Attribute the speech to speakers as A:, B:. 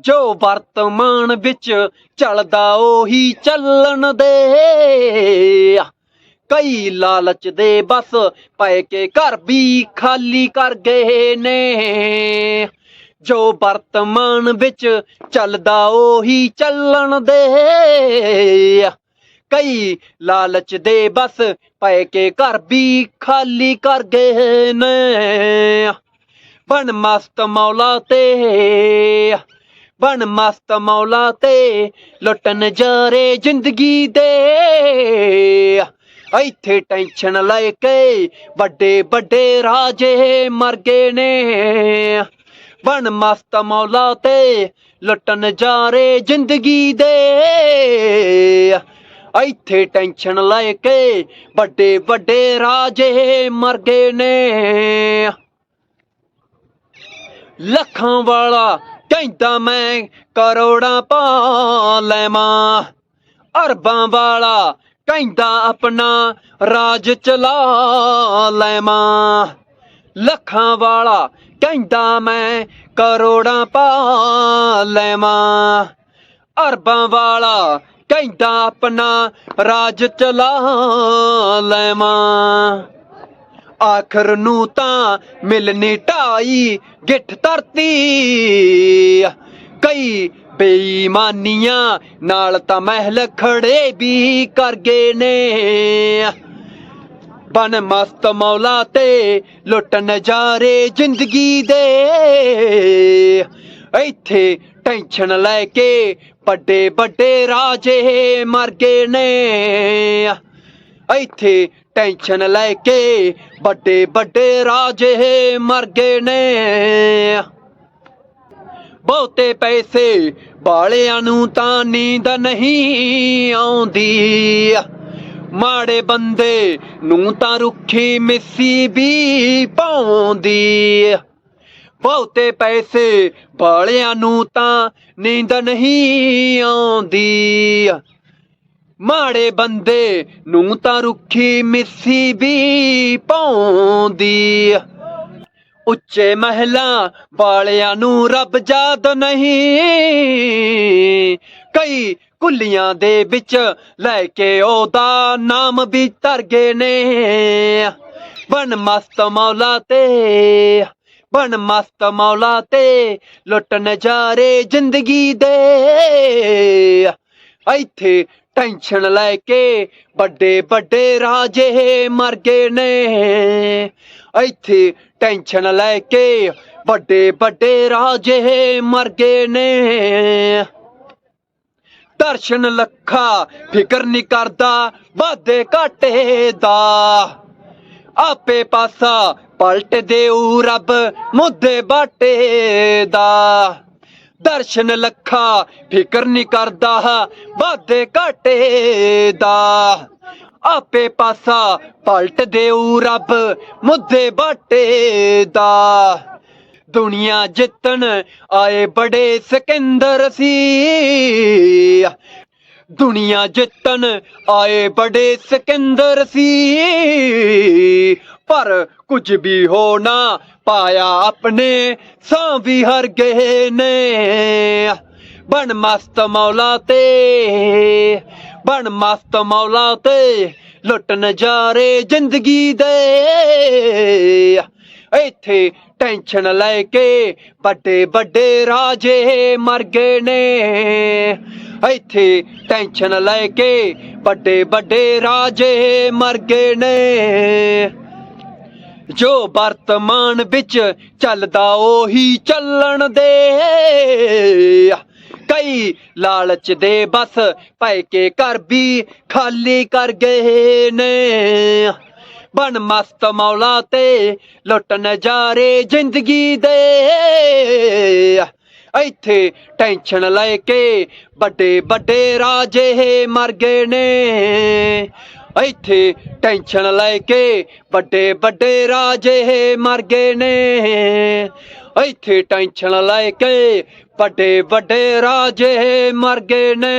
A: ਜੋ ਵਰਤਮਾਨ ਵਿੱਚ ਚੱਲਦਾ ਉਹੀ ਚੱਲਣ ਦੇ। ਕਈ ਲਾਲਚ ਦੇ ਬਸ ਪਏ ਕੇ ਘਰ ਵੀ ਖਾਲੀ ਕਰ ਗਏ ਨੇ। ਜੋ ਵਰਤਮਾਨ ਵਿੱਚ ਚੱਲਦਾ ਉਹੀ ਚੱਲਣ ਦੇ। ਕਈ ਲਾਲਚ ਦੇ ਬਸ ਪਏ ਕੇ ਘਰ ਵੀ ਖਾਲੀ ਕਰ ਗਏ ਨੇ। ਬਣ ਮਸਤ ਮੌਲਾ ਤੇ। ਬਣ ਮਸਤ ਮੌਲਾ ਤੇ, ਲੁੱਟਣ ਜਾਰੇ ਜ਼ਿੰਦਗੀ ਦੇ। ਇੱਥੇ ਟੈਨਸ਼ਨ ਲੈ ਕੇ ਵੱਡੇ ਵੱਡੇ ਰਾਜੇ ਮਰ ਗਏ ਨੇ। ਬਣ ਮਸਤ ਮੌਲਾ ਤੇ, ਲੁੱਟਣ ਜਾਰੇ ਜ਼ਿੰਦਗੀ ਦੇ। ਇੱਥੇ ਟੈਨਸ਼ਨ ਲੈ ਕੇ ਵੱਡੇ ਵੱਡੇ ਰਾਜੇ ਮਰ ਗਏ ਨੇ। ਲੱਖਾਂ ਵਾਲਾ ਕਹਿੰਦਾ ਮੈਂ ਕਰੋੜਾਂ ਪਾ ਲੈਵਾਂ। ਅਰਬਾਂ ਵਾਲਾ ਕਹਿੰਦਾ ਆਪਣਾ ਰਾਜ ਚਲਾ ਲੈਵਾਂ। ਲੱਖਾਂ ਵਾਲਾ ਕਹਿੰਦਾ ਮੈਂ ਕਰੋੜਾਂ ਪਾ ਲੈਵਾਂ। ਅਰਬਾਂ ਵਾਲਾ ਕਹਿੰਦਾ ਆਪਣਾ ਰਾਜ ਚਲਾ ਲੈਵਾਂ। ਆਖਰ ਨੂੰ ਤਾਂ ਮਿਲਣੀ ਢਾਈ, ਗਿੱਠ ਧਰਤੀ। ਕਈ ਬੇਈਮਾਨੀਆਂ ਨਾਲ ਤਾਂ ਮਹਿਲ ਖੜੇ ਵੀ ਕਰ ਗਏ ਨੇ। ਬਨ ਮਸਤ ਮੌਲਾ ਤੇ ਲੁੱਟ ਨਜ਼ਾਰੇ ਜ਼ਿੰਦਗੀ ਦੇ। ਇੱਥੇ ਟੈਨਸ਼ਨ ਲੈ ਕੇ ਵੱਡੇ ਵੱਡੇ ਰਾਜੇ ਮਰ ਗਏ ਨੇ। ਇੱਥੇ ਟੈਨਸ਼ਨ ਲੈ ਕੇ ਵੱਡੇ ਵੱਡੇ ਰਾਜੇ ਮਰ ਗਏ ਨੇ। ਬਹੁਤੇ ਪੈਸੇ ਵਾਲਿਆਂ ਨੂੰ ਤਾਂ ਨੀਂਦ ਨਹੀਂ ਆਉਂਦੀ। ਮਾੜੇ ਬੰਦੇ ਨੂੰ ਤਾਂ ਰੁੱਖੀ ਮਿੱਸੀ ਵੀ ਪਾਉਂਦੀ। ਬਹੁਤੇ ਪੈਸੇ ਵਾਲਿਆਂ ਨੂੰ ਤਾਂ ਨੀਂਦ ਨਹੀਂ ਆਉਂਦੀ। ਮਾੜੇ ਬੰਦੇ ਨੂੰ ਤਾਂ ਰੁੱਖੀ ਮਿੱਸੀ ਵੀ ਪਾਉਂਦੀ ਉੱਚੇ ਮਹਿਲਾ ਵਾਲਿਆਂ ਨੂੰ ਰੱਬ ਯਾਦ ਨਹੀਂ। ਕਈ ਕੁੱਲੀਆਂ ਦੇ ਵਿੱਚ ਲੈ ਕੇ ਉਹਦਾ ਨਾਮ ਵੀ ਧਰ ਗਏ ਨੇ। ਬਣ ਮਸਤ ਮੌਲਾ ਤੇ, ਬਣ ਮਸਤ ਮੌਲਾ ਤੇ ਲੁੱਟ ਨਜ਼ਾਰੇ ਜ਼ਿੰਦਗੀ ਦੇ। ਇੱਥੇ ਟੈਨਸ਼ਨ ਲੈ ਕੇ ਵੱਡੇ ਵੱਡੇ ਰਾਜੇ ਮਰ ਗਏ ਨੇ। ਇੱਥੇ ਟੈਨਸ਼ਨ ਲੈ ਕੇ ਵੱਡੇ ਵੱਡੇ ਰਾਜੇ ਮਰ ਗਏ ਨੇ। ਦਰਸ਼ਨ ਲੱਖਾ ਫਿਕਰ ਨਹੀਂ ਕਰਦਾ ਵਾਦੇ ਘਾਟੇ ਦਾ। ਆਪੇ ਪਾਸਾ ਪਲਟ ਦੇਊ ਰੱਬ ਮੁੱਦੇ ਬਾਟੇ ਦਾ। ਦਰਸ਼ਨ ਲੱਖਾ, ਫਿਕਰ ਨਹੀਂ ਕਰਦਾ ਵਾਦੇ ਘਾਟੇ ਦਾ। ਆਪੇ ਪਾਸਾ ਪਲਟ ਦੇਊ ਰੱਬ, ਮੁੱਦੇ ਬਾਟੇ ਦਾ। ਦੁਨੀਆ ਜਿੱਤਣ ਆਏ ਬੜੇ ਸਿਕੰਦਰ ਸੀ। ਦੁਨੀਆ ਜਿੱਤਣ ਆਏ ਬੜੇ ਸਿਕੰਦਰ ਸੀ। ਪਰ ਕੁਝ ਵੀ ਹੋ ਨਾ ਪਾਇਆ ਆਪਣੇ, ਸਾਂ ਵੀ ਹਰ ਗਏ ਨੇ। ਬਣ ਮਸਤ ਮੌਲਾ ਤੇ, ਬਣ ਮਸਤ ਮੌਲਾ ਤੇ ਲੁੱਟ ਨਜ਼ਾਰੇ ਜ਼ਿੰਦਗੀ ਦੇ। ਇੱਥੇ ਟੈਨਸ਼ਨ ਲੈ ਕੇ ਵੱਡੇ ਵੱਡੇ ਰਾਜੇ ਮਰ ਗਏ ਨੇ। ਇੱਥੇ ਟੈਨਸ਼ਨ ਲੈ ਕੇ ਵੱਡੇ ਵੱਡੇ ਰਾਜੇ ਮਰ ਗਏ ਨੇ। ਜੋ ਵਰਤਮਾਨ ਵਿੱਚ ਚੱਲਦਾ ਉਹੀ ਚੱਲਣ ਦੇ। ਕਈ ਲਾਲਚ ਦੇ ਬਸ ਪੈ ਕੇ ਘਰ ਵੀ ਖਾਲੀ ਕਰ ਗਏ ਨੇ। ਬਨ ਮਸਤ ਮੌਲਾ ਤੇ ਲੁੱਟ ਨਜ਼ਾਰੇ ਜ਼ਿੰਦਗੀ ਦੇ। ਇੱਥੇ ਟੈਨਸ਼ਨ ਲੈ ਕੇ ਵੱਡੇ ਵੱਡੇ ਰਾਜੇ ਮਰ ਗਏ ਨੇ। ਇੱਥੇ ਟੈਨਸ਼ਨ ਲੈ ਕੇ ਵੱਡੇ ਵੱਡੇ ਰਾਜੇ ਮਰ ਗਏ ਨੇ। ਇੱਥੇ ਟੈਨਸ਼ਨ ਲੈ ਕੇ ਵੱਡੇ ਵੱਡੇ ਰਾਜੇ ਮਰ ਗਏ ਨੇ।